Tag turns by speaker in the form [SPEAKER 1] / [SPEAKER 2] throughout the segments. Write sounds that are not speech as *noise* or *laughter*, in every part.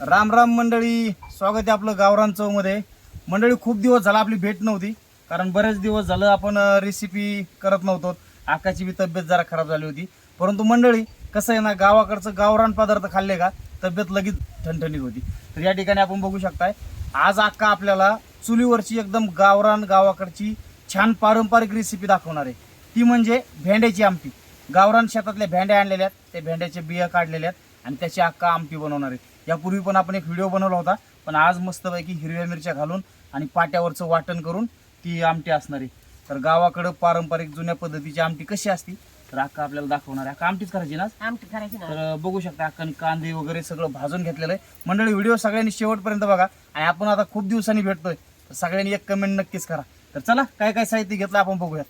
[SPEAKER 1] राम राम मंडळी स्वागत आहे आपलं गावरान चौमध्ये. मंडळी खूप दिवस झाला आपली भेट नव्हती कारण बरेच दिवस झालं आपण रेसिपी करत नव्हतो. आकाची बी तब्येत जरा खराब झाली होती. परंतु मंडळी कसं आहे ना गावाकडचं गावरान पदार्थ खाल्ले का तब्येत लगेच ठणठणीत होती. तर या ठिकाणी आपण बघू शकताय आज अक्का आपल्याला चुलीवरची एकदम गावरान गावाकडची छान पारंपरिक रेसिपी दाखवणार आहे. ती म्हणजे भेंड्याची आमटी. गावरान शेतातल्या भेंड्या आणलेल्या आहेत त्या भेंड्याचे बिया काढलेल्या आहेत आणि त्याची अक्का आमटी बनवणार आहे. यापूर्वी पण आपण एक व्हिडिओ बनवला होता पण आज मस्तपैकी हिरव्या मिरच्या घालून आणि पाट्यावरचं वाटण करून ती आमटी असणार आहे. तर गावाकडं पारंपरिक जुन्या पद्धतीची आमटी कशी असती तर अक्का आपल्याला दाखवणार आहे. आमटीच करायची ना
[SPEAKER 2] आमटी करायची ना.
[SPEAKER 1] तर बघू शकता अक्काने कांदे वगैरे सगळं भाजून घेतलेलं आहे. मंडळी व्हिडिओ सगळ्यांनी शेवटपर्यंत बघा. आणि आपण आता खूप दिवसांनी भेटतोय. तर सगळ्यांनी एक कमेंट नक्कीच करा. तर चला काय काय साहित्य घेतलं आपण बघूयात.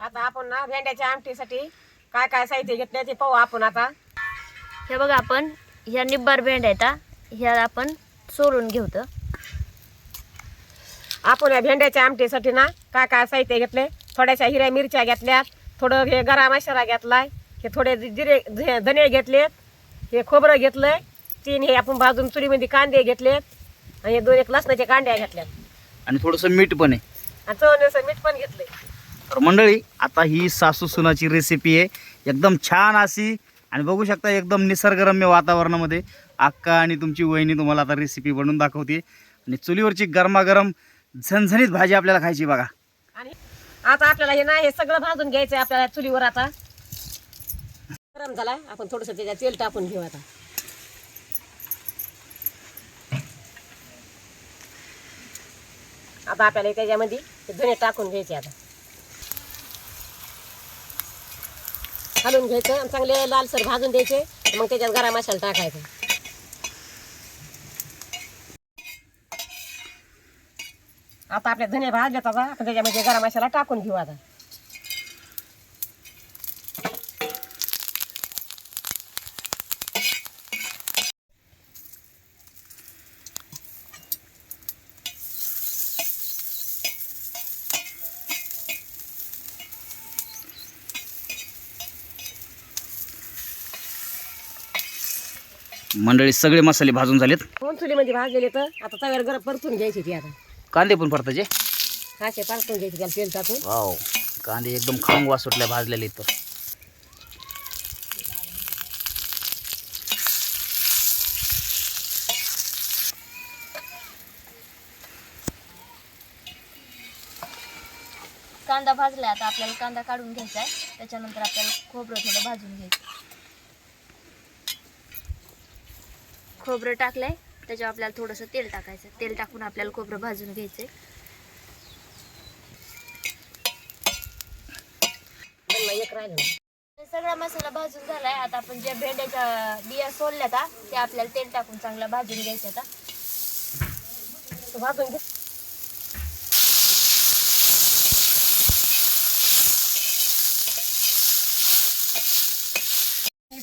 [SPEAKER 2] आता आपण ना भेंड्याच्या आमटीसाठी काय काय साहित्य घेतलं ते पाहू आपण आता.
[SPEAKER 3] हे बघा आपण ह्या निब्बार भेंड्या आहेत हा. ह्या आपण सोलून घेऊत.
[SPEAKER 2] आपण या भेंड्याच्या आमटीसाठी ना काय काय साहित्य घेतले? थोड्याशा हिऱ्या मिरच्या घेतल्यात थोडं हे गरा मसाला घेतलाय हे थोडे जिरे धने घेतलेत हे खोबरं घेतलंय तीन हे आपण भाजून चुलीमध्ये कांदे घेतलेत आणि हे दोन एक लसणाच्या कांड्या घेतल्यात.
[SPEAKER 1] आणि थोडंसं मीठ पण आहे.
[SPEAKER 2] आणि चवण्याचं मीठ पण घेतलंय.
[SPEAKER 1] तर मंडळी आता ही सासू सुनाची रेसिपी आहे. एकदम छान अशी आणि बघू शकता एकदम निसर्गरम्य वातावरणामध्ये अक्का आणि तुमची वहिनी तुम्हाला आता रेसिपी बनवून दाखवते. आणि चुलीवरची गरमागरम झणझणीत भाजी आपल्याला खायची बघा.
[SPEAKER 2] आणि आता आपल्याला हे नाही हे सगळं भाजून घ्यायचं आहे आपल्याला चुलीवर आता. गरम झाला आपण थोडंसं त्याच्यात तेल टाकून घेऊ आता. आता आपल्याला त्याच्यामध्ये ते टाकून घ्यायचे आता. घालून घ्यायचं आणि चांगले लालसर भाजून द्यायचे. मग त्याच्यात गरम मसाला टाकायचा. आता आपल्या धने भाजले आता आपण त्याच्यामध्ये गरम मसाला टाकून घेऊ आता.
[SPEAKER 1] मंडळी सगळे मसाले भाजून झालेत.
[SPEAKER 2] कोण चुलीमध्ये भाजलेले तर आता तव्यावर गरम परतून घ्यायची ती आता.
[SPEAKER 1] कांदे पण परताचे
[SPEAKER 2] असे परतून घ्यायची त्याला तेल टाकून.
[SPEAKER 1] वाव कांदे एकदम खमंग वास सुटल्या भाजलेले तर
[SPEAKER 3] कांदा भाजलाय आता आपल्याला कांदा काढून घ्यायचा आहे. त्याच्यानंतर आपल्याला खोबरं थोडं भाजून घ्यायचं. खोबरं टाकलंय. त्याच्यावर आपल्याला थोडंसं तेल टाकायचं. तेल टाकून आपल्याला खोबरं भाजून घ्यायचंय. सगळा मसाला भाजून झालाय. आता आपण ज्या भेंड्याच्या बिया सोडल्या त्या आपल्याला तेल टाकून चांगला भाजून घ्यायचं आता
[SPEAKER 2] भाजून घे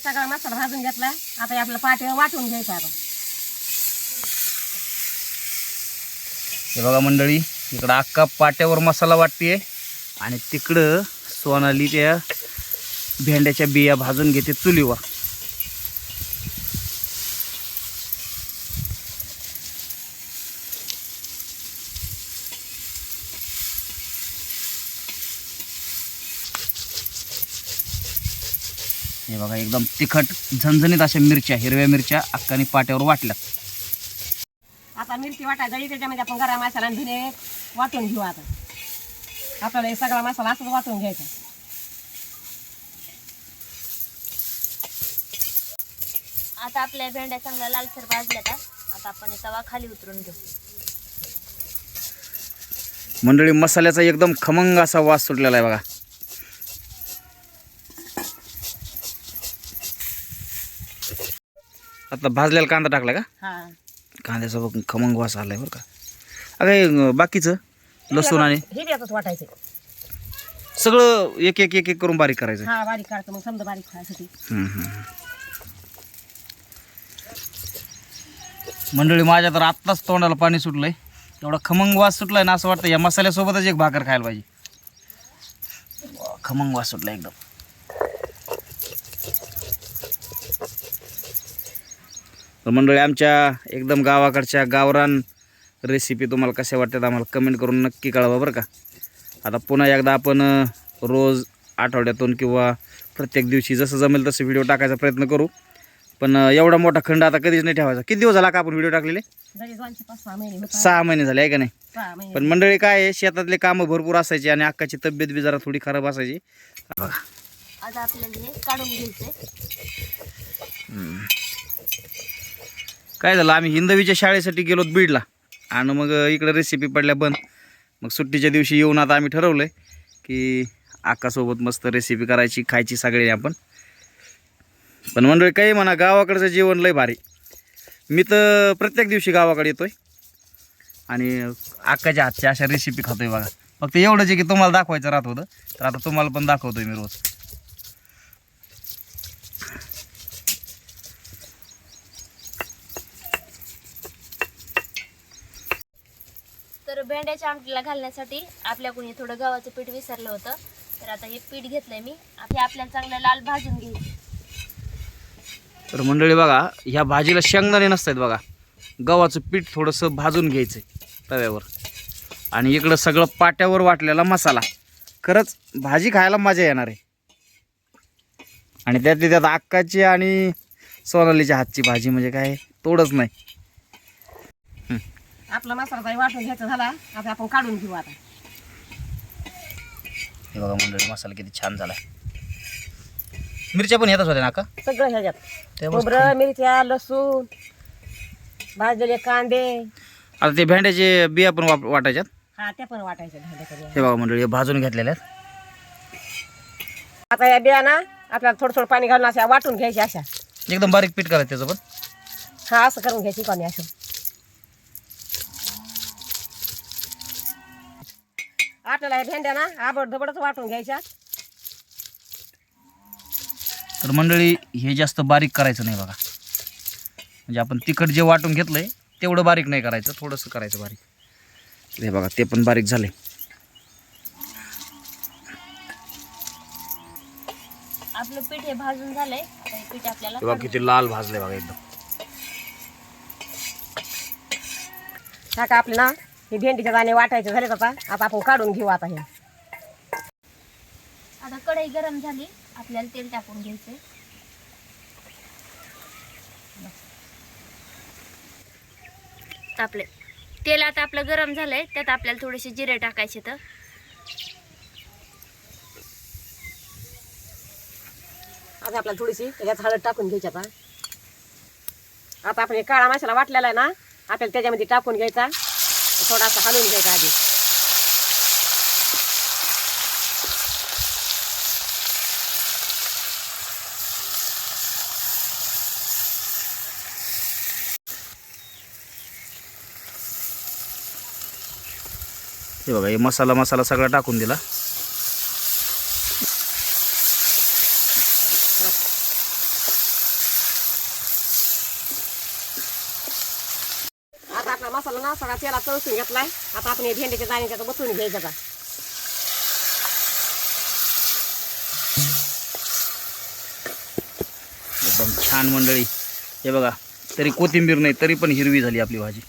[SPEAKER 2] सगळा मसाला भाजून घेतला. आता हे आपलं पाठ वाटून घ्यायचं आता.
[SPEAKER 1] हे बघा मंडळी इकडं अक्का पाट्यावर मसाला वाटते आणि तिकडं सोनाली त्या भेंड्याच्या बिया भाजून घेते चुलीवर. हे बघा एकदम तिखट झणझणीत अशा मिरच्या हिरव्या मिरच्या अक्काने पाट्यावर वाटल्यात.
[SPEAKER 2] आता मिरची वाटायची त्याच्यामध्ये आपण गरम मसाला आणि धने वाटून घेऊ आता. आपल्याला हे सगळा मसाला असंच वाटून घ्यायचा.
[SPEAKER 3] आता आपल्या भेंड्या चांगल्या लालसर भाजल्यात हा. आता आपण हे तवा खाली उतरून घेऊ.
[SPEAKER 1] मंडळी मसाल्याचा एकदम खमंग असा वास सुटलेला आहे बघा. आता भाजलेला कांदा टाकला का?
[SPEAKER 2] हा.
[SPEAKER 1] कांद्याचा बघ खमंग वास आलाय बरं का. अगं हे, बाकीचं? लसूण आणि?
[SPEAKER 2] हे बी यातच वाटायचं
[SPEAKER 1] सगळं एक एक एक एक करून बारीक करायचं.
[SPEAKER 2] हा बारीक काढतो मग समजा बारीक खायसाठी
[SPEAKER 1] हम्म, हम्म. मंडळी माझ्या तर आत्ताच तोंडाला पाणी सुटलंय. एवढा खमंग वास सुटलाय ना असं वाटतं या मसाल्यासोबतच एक भाकर खायला पाहिजे. वा, खमंग वास सुटला एकदम. तर मंडळी आमच्या एकदम गावाकडच्या गावरान रेसिपी तुम्हाला कशा वाटतात आम्हाला कमेंट करून नक्की कळवा बरं का. आता पुन्हा एकदा आपण रोज आठवड्यातून किंवा प्रत्येक दिवशी जसं जमेल तसं व्हिडिओ टाकायचा प्रयत्न करू. पण एवढा मोठा खंड आता कधीच नाही ठेवायचा. किती दिवस झाला का आपण व्हिडिओ टाकलेले?
[SPEAKER 2] सहा महिने
[SPEAKER 1] झाले आहे का नाही? पण मंडळी काय आहे शेतातले कामं भरपूर असायची आणि अक्काची तब्येत बी जरा थोडी खराब असायची. बघा
[SPEAKER 3] आता आपल्याला हे काढून
[SPEAKER 1] काय झालं आम्ही हिंदवीच्या शाळेसाठी गेलो बीडला. आणि मग इकडं रेसिपी पडल्या बंद. मग सुट्टीच्या दिवशी येऊन आता आम्ही ठरवलं आहे की आकासोबत मस्त रेसिपी करायची खायची सगळी आपण. पण मंडळी काही म्हणा गावाकडचं जेवण लय भारी. मी तर प्रत्येक दिवशी गावाकडे येतोय. आणि आकाच्या हातच्या अशा रेसिपी खातोय बघा. फक्त एवढंच आहे की तुम्हाला दाखवायचं राहत होतं. तर आता तुम्हाला पण दाखवतोय मी रोज.
[SPEAKER 3] भेंड्याच्या आमटीला घालण्यासाठी आपल्याकडून हे थोडं गव्हाचं पीठ विसरलं होतं. तर आता हे पीठ घेतलंय मी. हे आपल्याला चांगलं लाल भाजून घ्यायचं
[SPEAKER 1] तर मंडळी बघा ह्या भाजीला शेंगदाणे नसतात बघा. गव्हाचं पीठ थोडंसं भाजून घ्यायचं तव्यावर. आणि इकडं सगळं पाट्यावर वाटलेला मसाला. खरंच भाजी खायला मजा येणार आहे. आणि त्यातली त्यात अक्काची आणि सोनालीच्या हातची भाजी म्हणजे काय तोडच नाही.
[SPEAKER 2] आपला मसाला वाटून घ्यायचा झाला. आता आपण काढून घेऊ आता.
[SPEAKER 1] हे बघा मंडळी मसाला किती छान झाला मिरच्या पण येतच होत्या ना अक्का
[SPEAKER 2] सगळं ह्याच्यात.
[SPEAKER 1] मस्त-
[SPEAKER 2] खोबरं मिरच्या लसूण भाजलेले कांदे.
[SPEAKER 1] आता ते भेंड्याचे बिया पण वाप वाटायच्यात?
[SPEAKER 2] हा त्या पण वाटायच्या
[SPEAKER 1] हे बघा मंडळी हे भाजून घेतलेल्या आहेत.
[SPEAKER 2] आता या बिया ना आपल्याला थोडं थोडं पाणी घालून अशा वाटून घ्यायची अशा.
[SPEAKER 1] एकदम बारीक पीठ करायचं त्याचं पण.
[SPEAKER 2] हा असं करून घ्यायची कोणी असं आपल्याला ह्या भेंड्या ना आबड धबडच वाटून घ्यायच्या.
[SPEAKER 1] तर मंडळी हे जास्त बारीक करायचं नाही बघा. म्हणजे आपण तिखट जे वाटून घेतलंय तेवढं बारीक नाही करायचं थोडंसं करायचं बारीक. हे बघा ते पण बारीक झाले
[SPEAKER 3] आपलं पीठ हे भाजून झालंय हे पीठ आपल्याला
[SPEAKER 1] किती लाल भाजले बघा एकदम.
[SPEAKER 2] का आपले ना. हे भेंडीचे दाणे वाटायचे झाले आता आता आपण काढून घेऊ आता हे.
[SPEAKER 3] आता कढई गरम झाली. आपल्याला तेल टाकून घ्यायचंय. आपले तेल आता आपलं गरम झालंय. त्यात आपल्याला थोडेसे जिरे टाकायचे तर.
[SPEAKER 2] आता आपल्याला थोडीशी त्याच्यात हळद टाकून घ्यायची आता. आता आपण काळा मसाला वाटलेला आहे ना आपल्याला त्याच्यामध्ये टाकून घ्यायचा. थोडासा हलवून घ्यायचा आधी.
[SPEAKER 1] हे बघा हे मसाला मसाला सगळा टाकून दिला
[SPEAKER 2] आता आपला मसाला ना सगळा तेला तळसून घेतलाय आता आपण हे भेंडीच्या दाणे त्याचा बसून घ्यायचा आता.
[SPEAKER 1] एकदम छान मंडळी. हे बघा तरी कोथिंबीर नाही तरी पण हिरवी झाली आपली भाजी.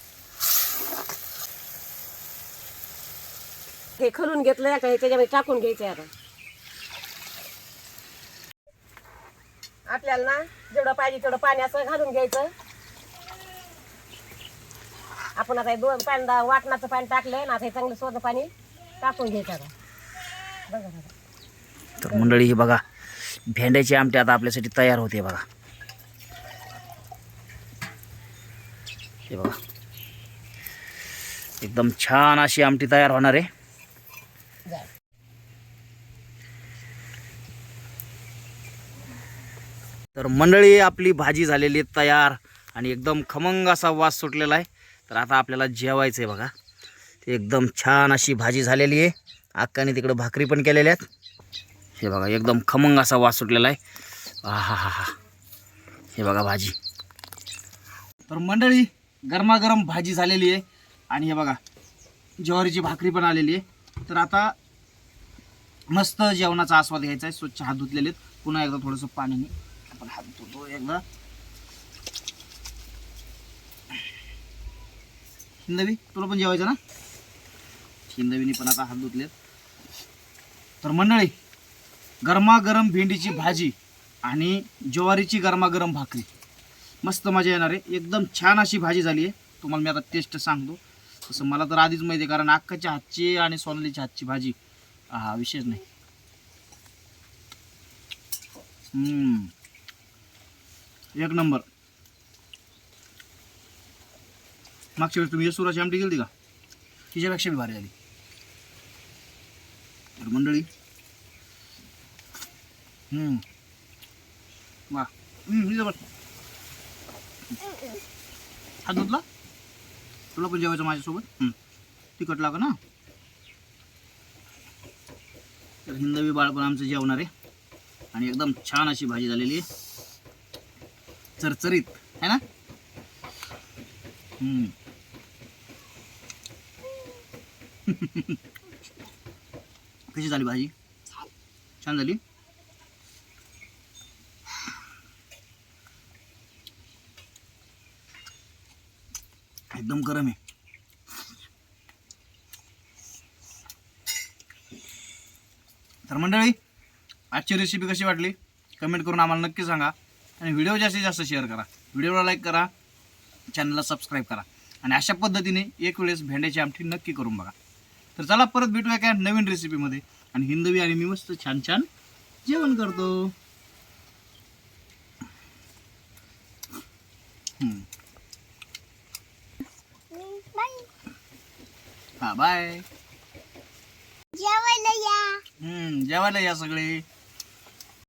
[SPEAKER 2] हे खलून घेतलंय आता हे त्याच्यामध्ये टाकून घ्यायचंय आता. आपल्याला ना जेवढं पाहिजे तेवढं पाणी असं घालून घ्यायचं. आपण आता हे दोन पाणी वाटणाचं पाणी टाकलंय ना आता हे चांगलं स्वतः पाणी टाकून घ्यायचं आता. बघा बघा.
[SPEAKER 1] तर मंडळी ही बघा भेंड्याची आमटी आता आपल्यासाठी तयार होते बघा. हे बघा. एकदम छान अशी आमटी तयार होणार आहे. तर मंडळी आपली भाजी झालेली तयार आणि एकदम खमंग असा वास सुटलेला आहे. तर आता आपल्याला जेवायचं आहे बघा. ते एकदम छान अशी भाजी झालेली आहे. अक्काने तिकडं भाकरी पण केलेल्या आहेत. हे बघा एकदम खमंग असा वास सुटलेला आहे. हा हा हा हा हे बघा भाजी. तर मंडळी गरमागरम भाजी झालेली आहे. आणि हे बघा ज्वारीची भाकरी पण आलेली आहे. तर आता मस्त जेवणाचा आस्वाद घ्यायचा आहे. स्वच्छ हात धुतलेले आहेत. पुन्हा एकदा थोडंसं पाणीने आपण हात धुतो एकदा. हिंदवी तुला पण जेवायचं ना? हिंदवीने पण आता हात धुतलेत. तर मंडळी गरमागरम भेंडीची भाजी आणि ज्वारीची गरमागरम भाकरी. मस्त मजा येणार आहे. एकदम छान अशी भाजी झाली आहे. तुम्हाला मी आता टेस्ट सांगतो. तसं मला तर आधीच माहिती आहे कारण अख्खाच्या हातची आणि सोनालीच्या हातची भाजी हा विशेष नाही. एक नंबर. मागच्या वेळेस तुम्ही येसुराची आमटी गेली का? तिच्यापेक्षा बी भारी झाली तर मंडळी. वा. हात धुतला? तुला पण जेवायचं माझ्यासोबत. तिखट लागा ना तर हिंदवी बाळ पण आमचं जेवणार आहे. आणि एकदम छान अशी भाजी झालेली आहे. चरचरीत है ना हम्म. *laughs* कशी झाली भाजी? छान. झाली? एकदम गरम आहे. तर मंडळी आजची रेसिपी कशी वाटली? कमेंट करून आम्हाला नक्की सांगा. आणि व्हिडिओ जास्तीत जास्त शेअर करा. व्हिडिओला लाईक करा. चॅनलला सबस्क्राईब करा. आणि अशा पद्धतीने एक वेळेस भेंड्याची आमटी नक्की करून बघा. तर चला परत भेटूया काय नवीन रेसिपीमध्ये आणि हिंदवी आणि मी मस्त छान छान जेवण करतो. हम्म. हा बाय
[SPEAKER 3] जेवायला या.
[SPEAKER 1] हम्म जेवायला या सगळे.